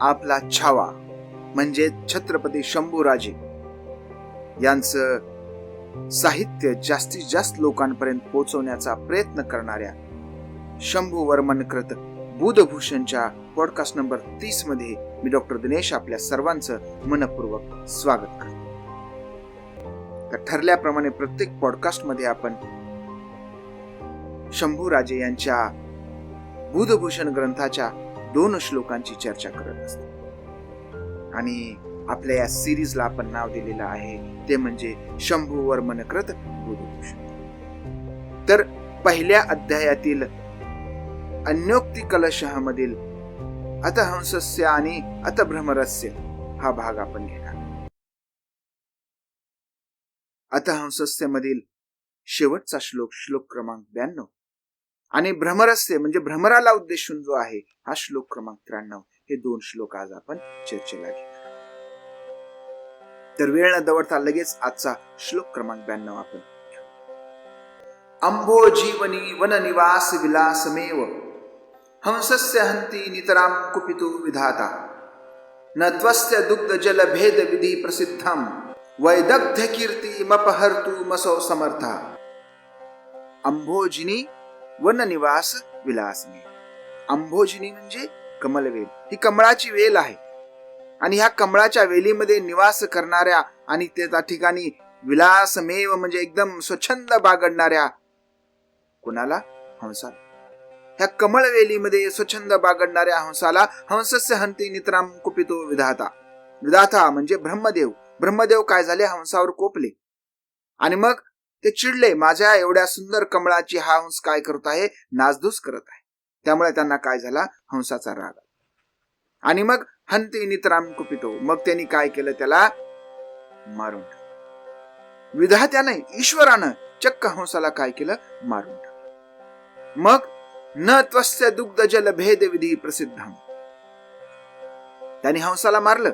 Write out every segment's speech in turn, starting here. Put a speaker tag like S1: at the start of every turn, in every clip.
S1: आपला छावा म्हणजे छत्रपती शंभूराजे. यांचं साहित्य जास्तीत जास्त लोकांपर्यंत पोहोचवण्याचा प्रयत्न करणाऱ्या शंभू वर्मनकृत बुधभूषणच्या पॉडकास्ट नंबर तीसमध्ये मी डॉक्टर दिनेश आपल्या सर्वांचं मनपूर्वक स्वागत करतो. तर ठरल्याप्रमाणे प्रत्येक पॉडकास्टमध्ये आपण शंभूराजे यांच्या बुधभूषण ग्रंथाच्या दोन श्लोकांची चर्चा करत असतो. आणि आपल्या या सिरीजला आपण नाव दिलेलं आहे ते म्हणजे शंभू वर्मनकृत बुधभूषण. तर पहिल्या अध्यायातील अन्योक्ती कलशहामधील अतहंसस्य आणि अतभ्रमरस्य हा भाग आपण घेणार. अतहंसस्य मधील शेवटचा श्लोक श्लोक क्रमांक ब्याण्णव. आणि भ्रमरस्य म्हणजे भ्रमराला उद्देशून जो आहे हा श्लोक क्रमांक त्र्याण्णव. हे दोन श्लोक आज आपण चर्चेला घेणार तर वेळ न दवडता लगेच आजचा श्लोक क्रमांक ब्याण्णव आपण घेऊ. अंबो जीवनी वन निवास विलासमेव हंसस्य हंती नितराम कुपितो विधाता। न त्वस्य दुग्ध जल भेद विधी प्रसिद्धम वैदग्ध कीर्ती मपहर्तु मसो समर्था। अंभोजिनी वन निवास विलासने. अंभोजिनी म्हणजे कमलवेल. ही कमळाची वेल आहे. आणि ह्या कमळाच्या वेलीमध्ये निवास करणाऱ्या आणि त्या ठिकाणी विलासमेव म्हणजे एकदम स्वच्छंद बागडणाऱ्या कुणाला? हंसाला. ह्या कमळवेलीमध्ये स्वच्छंद बागडणाऱ्या हंसाला हंसस्य हंती नित्राम कुपितो विधाता. विधाता म्हणजे ब्रह्मदेव. ब्रह्मदेव काय झाले? हंसावर कोपले. आणि मग ते चिडले माझ्या एवढ्या सुंदर कमळाची हा हंस काय करत आहे? नासधूस करत आहे. त्यामुळे त्यांना काय झाला? हंसाचा राग आणि मग हंती नितराम कुपितो. मग त्यांनी काय केलं त्याला? मारून टाकलं. विधात्याने ईश्वरानं चक्क हंसाला काय केलं? मारून टाकलं. मग न त्वस्य दुग्ध जल भेद विधी प्रसिद्ध त्यांनी हंसाला मारलं.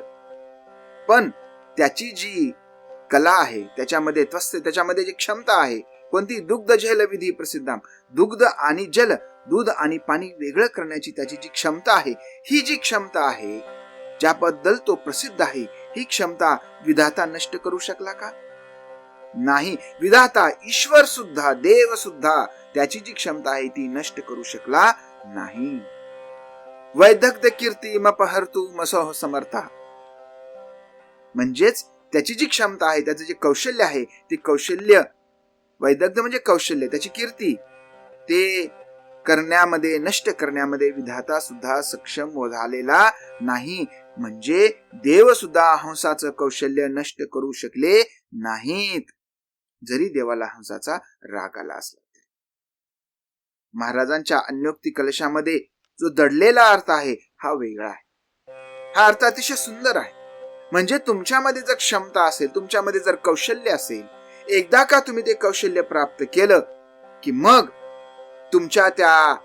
S1: पण त्याची जी कला आहे त्याच्यामध्ये त्वस्य त्याच्यामध्ये जी क्षमता आहे कोणती दुग्ध जल विधी प्रसिद्धाम दुग्ध आणि जल दूध आणि पाणी वेगळं करण्याची त्याची जी क्षमता आहे ही जी क्षमता आहे ज्याबद्दल तो प्रसिद्ध आहे ही क्षमता विधाता नष्ट करू शकला का? नाही विधाता ईश्वर सुद्धा देव सुद्धा त्याची जी क्षमता आहे ती नष्ट करू शकला नाही. वैदग्ध कीर्ती मपहर्तू मसोह समर्था. म्हणजेच त्याची जी क्षमता आहे त्याचं जे कौशल्य आहे ते कौशल्य वैदग्ध म्हणजे कौशल्य त्याची कीर्ती ते करण्यामध्ये नष्ट करण्यामध्ये विधाता सुद्धा सक्षम झालेला नाही. म्हणजे देव सुद्धा हंसाचं कौशल्य नष्ट करू शकले नाहीत. जरी देवाला हंसाचा राग आला असला तरी. महाराजांच्या अन्योक्ती कलशामध्ये जो दडलेला अर्थ आहे हा वेगळा आहे. हा अर्थ अतिशय सुंदर आहे. म्हणजे तुमच्यामध्ये जर क्षमता असेल तुमच्यामध्ये जर कौशल्य असेल एकदा का तुम्ही ते कौशल्य प्राप्त केलं की मग तुमच्या त्या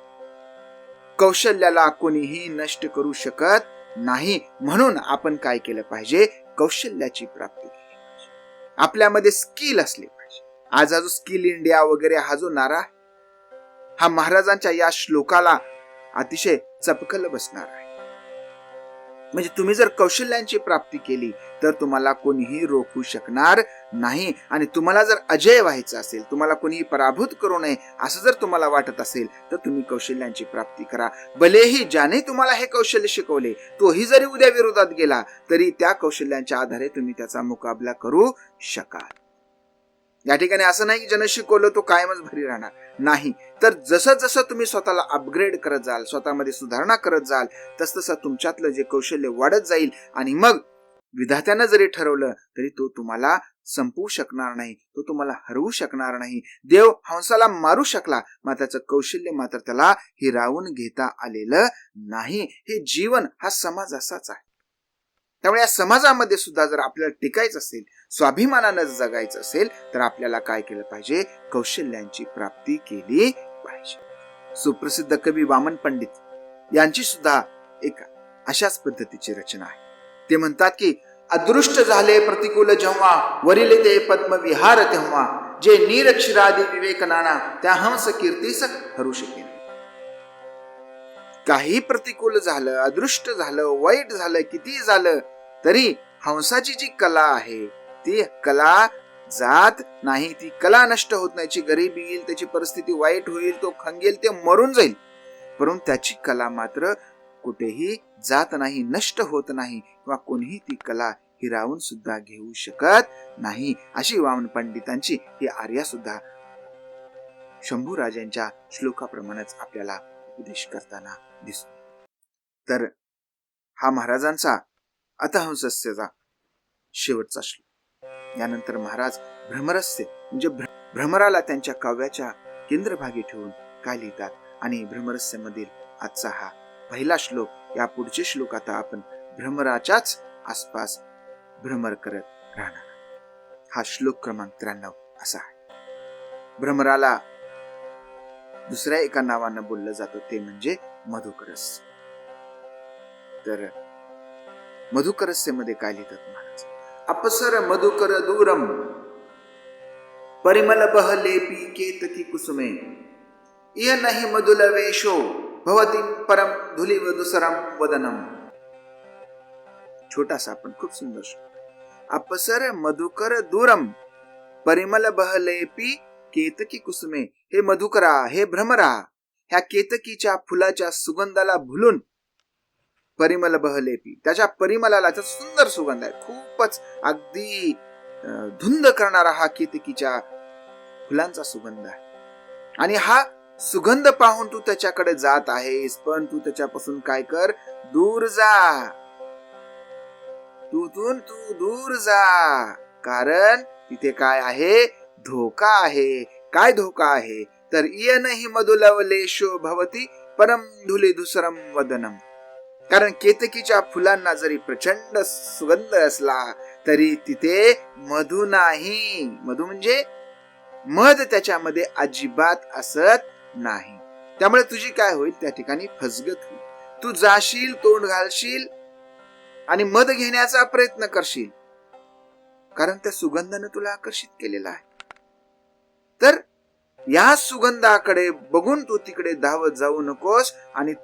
S1: कौशल्याला कोणीही नष्ट करू शकत नाही. म्हणून आपण काय केलं पाहिजे? कौशल्याची प्राप्ती केली पाहिजे. आपल्यामध्ये स्किल असले पाहिजे. आज हा जो स्किल इंडिया वगैरे हा जो नारा हा महाराजांच्या या श्लोकाला अतिशय चपकल बसणार आहे. म्हणजे तुम्ही जर कौशल्यांची प्राप्ती केली तर तुम्हाला कोणीही रोखू शकणार नाही. आणि तुम्हाला जर अजय व्हायचं असेल तुम्हाला कोणीही पराभूत करू नये असं जर तुम्हाला वाटत असेल तर तुम्ही कौशल्यांची प्राप्ती करा. भलेही ज्याने तुम्हाला हे कौशल्य शिकवले तोही जरी उद्या विरोधात गेला तरी त्या कौशल्यांच्या आधारे तुम्ही त्याचा मुकाबला करू शकाल. या ठिकाणी असं नाही की ज्यानं शिकवलं तो कायमच भरी राहणार. नाही. तर जसं जसं तुम्ही स्वतःला अपग्रेड करत जाल स्वतःमध्ये सुधारणा करत जाल तस तसं तुमच्यातलं जे कौशल्य वाढत जाईल आणि मग विधात्यानं जरी ठरवलं तरी तो तुम्हाला संपवू शकणार नाही तो तुम्हाला हरवू शकणार नाही. देव हंसाला मारू शकला मात्र त्याचं कौशल्य मात्र त्याला हिरावून घेता आलेलं नाही. हे जीवन हा समाज असाच आहे. त्यामुळे या समाजामध्ये सुद्धा जर आपल्याला टिकायचं असेल स्वाभिमानानं जगायचं असेल तर आपल्याला काय केलं पाहिजे? कौशल्यांची प्राप्ती केली पाहिजे. सुप्रसिद्ध कवी वामन पंडित यांची सुद्धा एक अशाच पद्धतीची रचना आहे. ते म्हणतात की अदृष्ट झाले प्रतिकूल जेव्हा वरील ते पद्मविहार तेव्हा जे निरक्षरादी विवेक नाना त्या हंस कीर्तीस हरू शकेल काही प्रतिकूल झालं अदृष्ट झालं वाईट झालं किती झालं तरी हंसाची जी कला आहे ती कला जात नाही ती कला नष्ट होत नाही. ची गरीबी येईल त्याची परिस्थिती वाईट होईल तो खंगेल ते मरून जाईल. परंतु त्याची कला मात्र कुठेही जात नाही नष्ट होत नाही किंवा कोणीही ती कला हिरावून सुद्धा घेऊ शकत नाही. अशी वामन पंडितांची ही आर्या सुद्धा शंभू राजांच्या श्लोकाप्रमाणेच आपल्याला उपदेश करताना दिसतो. तर हा महाराजांचा अतहंसस्यचा शेवटचा श्लोक. यानंतर महाराज भ्रमरस्य म्हणजे भ्रमराला त्यांच्या काव्याच्या केंद्रभागी ठेवून काय लिहितात आणि भ्रमरस्य मधील आजचा हा पहिला श्लोक या पुढचे श्लोक आता आपण भ्रमराच्याच आसपास भ्रमर करत राहणार हा श्लोक क्रमांक त्र्याण्णव असा आहे. भ्रमराला दुसऱ्या एका नावानं बोललं जातं ते म्हणजे मधुकरस. तर मधुकरस्यमध्ये काय लिहितात महाराज? अपसर मधुकर दूरम. परिमल बहलेपी केतकी कुसुमे. इय नाही मधुल वेशो भवती परम धुली दुसरम वदनम. छोटासा पण खूप सुंदर अपसर मधुकर दूरम. परिमल बहलेपी केतकी कुसुमे. हे मधुकरा हे भ्रमरा. ह्या केतकीच्या फुलाच्या सुगंधाला भुलून परिमल बहलेपी त्याच्या परिमलाला त्याचा सुंदर सुगंध आहे. खूपच अगदी धुंद करणारा हा केतकीच्या फुलांचा सुगंध आहे. आणि हा सुगंध पाहून तू त्याच्याकडे जात आहेस पण तू त्याच्यापासून काय कर? दूर जा. तूतून तू दूर जा. कारण तिथे काय आहे? धोका आहे. काय धोका आहे? तर इयनही मधुलवलेशो भवती परम धुले दुसरम वदनम। कारण केतकीच्या फुलांना जरी प्रचंड सुगंध असला तरी तिथे मधु नाही। मधु म्हणजे मध त्याच्यामध्ये अजिबात असत नाही। त्यामुळे तुझी काय होईल? त्या ठिकाणी फसगत होईल। तू जाशील तोंड घालशील आणि मध घेण्याचा प्रयत्न करशील। कारण त्या सुगंधानं तुला आकर्षित केलेला आहे। तर या सुगंधाकडे बघून तू तिकडे धावत जाऊ नकोस आणि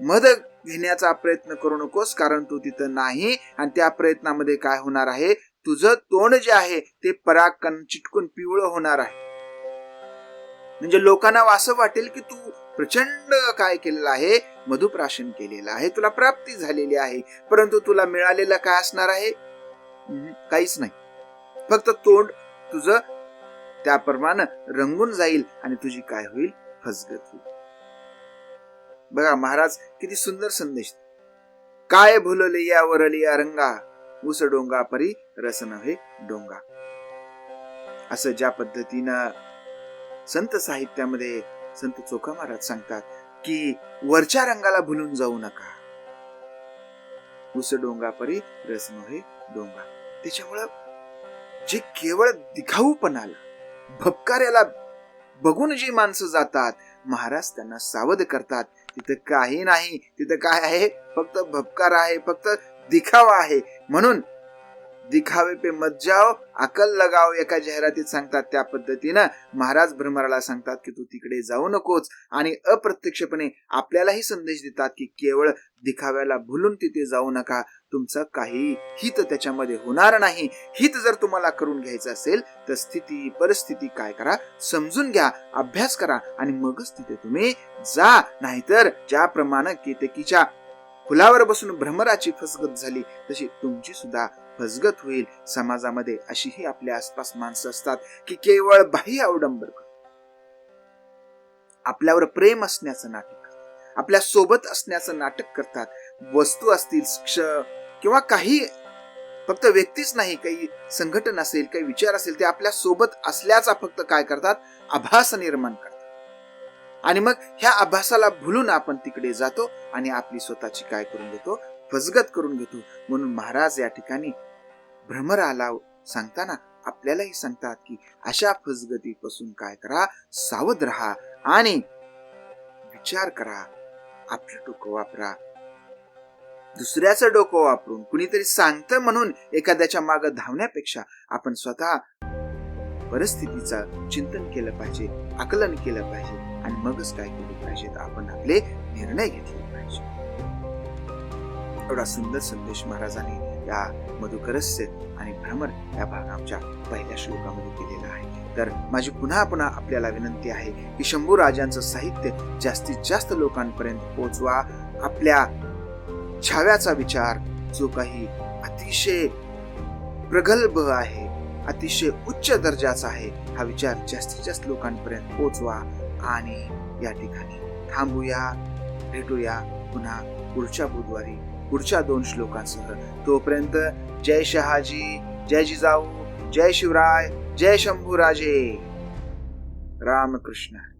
S1: मध घेण्याचा प्रयत्न करू नकोस कारण तू तिथं नाही आणि त्या प्रयत्नामध्ये काय होणार आहे? तुझं तोंड जे आहे ते पराकन चिटकून पिवळं होणार आहे. म्हणजे लोकांना असं वाटेल की तू प्रचंड काय केलेलं आहे? मधुप्राशन केलेलं आहे तुला प्राप्ती झालेली आहे परंतु तुला मिळालेलं काय असणार आहे? हम्म, काहीच नाही. फक्त तोंड तुझं त्याप्रमाणे रंगून जाईल आणि तुझी काय होईल? फसगत होईल. बघा महाराज किती सुंदर संदेश. काय भुलले या वरली या रंगा? उस डोंगा परी रस नव्हे डोंगा. असं ज्या पद्धतीनं संत साहित्यामध्ये संत चोखा महाराज सांगतात की वरच्या रंगाला भुलून जाऊ नका. उस डोंगा परी रस नव्हे डोंगा. त्याच्यामुळं जे केवळ दिखाऊपणाला भपकाऱ्याला बघून जी माणसं जातात महाराज त्यांना सावध करतात. तिथं काही नाही तिथं काय आहे? फक्त भपकार आहे फक्त दिखावा आहे. म्हणून दिखावे पे मत जाओ अकल लगाव एका जाहिरातीत सांगतात त्या पद्धतीनं. महाराज भ्रमराला सांगतात की तू तिकडे जाऊ नकोस. आणि अप्रत्यक्षपणे आपल्यालाही संदेश देतात की केवळ दिखाव्याला भुलून तिथे जाऊ नका. तुमचं काही हित त्याच्यामध्ये होणार नाही. हित जर तुम्हाला करून घ्यायचं असेल तर स्थिती परिस्थिती काय करा समजून घ्या अभ्यास करा आणि मगच तिथे तुम्ही जा. नाहीतर ज्याप्रमाणे केतकीच्या फुलावर बसून भ्रमराची फसगत झाली तशी तुमची सुद्धा फसगत होईल समाजामध्ये अशीही आपल्या आसपास माणसं असतात की केवळ बाह्य अवडंबर आपल्यावर प्रेम असण्याचं नाटक आपल्यासोबत असण्याचं नाटक करतात. वस्तू असतील क्ष किंवा काही फक्त व्यक्तीच नाही काही संघटन असेल काही विचार असेल ते आपल्यासोबत असल्याचा फक्त काय करतात? आभास निर्माण करतात. आणि मग ह्या आभासाला भुलून आपण तिकडे जातो आणि आपली स्वतःची काय करून घेतो फसगत करून घेतो. म्हणून महाराज या ठिकाणी भ्रमराला सांगताना आपल्यालाही सांगतात की अशा फसगतीपासून काय करा? सावध राहा आणि विचार करा. आपलं डोकं वापरा. दुसऱ्याचं डोकं वापरून कुणीतरी सांगतं म्हणून एखाद्याच्या मागे धावण्यापेक्षा आपण स्वतः परिस्थितीचं चिंतन केलं पाहिजे आकलन केलं पाहिजे आणि मगच काय केलं पाहिजे तर आपण आपले निर्णय घेतले एवढा सुंदर संदेश महाराजांनी या मधुकरस्य आणि भ्रमर या भागाच्या पहिल्या श्लोकामध्ये केलेला आहे. तर माझी पुन्हा पुन्हा आपल्याला विनंती आहे की शंभू राजांचं साहित्य जास्तीत जास्त लोकांपर्यंत पोहोचवा आपल्या छाव्याचा विचार जो काही अतिशय प्रगल्भ आहे अतिशय उच्च दर्जाचा आहे हा विचार जास्तीत जास्त लोकांपर्यंत पोहोचवा आणि या ठिकाणी थांबूया भेटूया पुन्हा पुढच्या बुधवारी. पुढच्या दोन श्लोकांसह. तोपर्यंत जय शहाजी जय जिजाऊ जय शिवराय जय शंभूराजे. रामकृष्ण.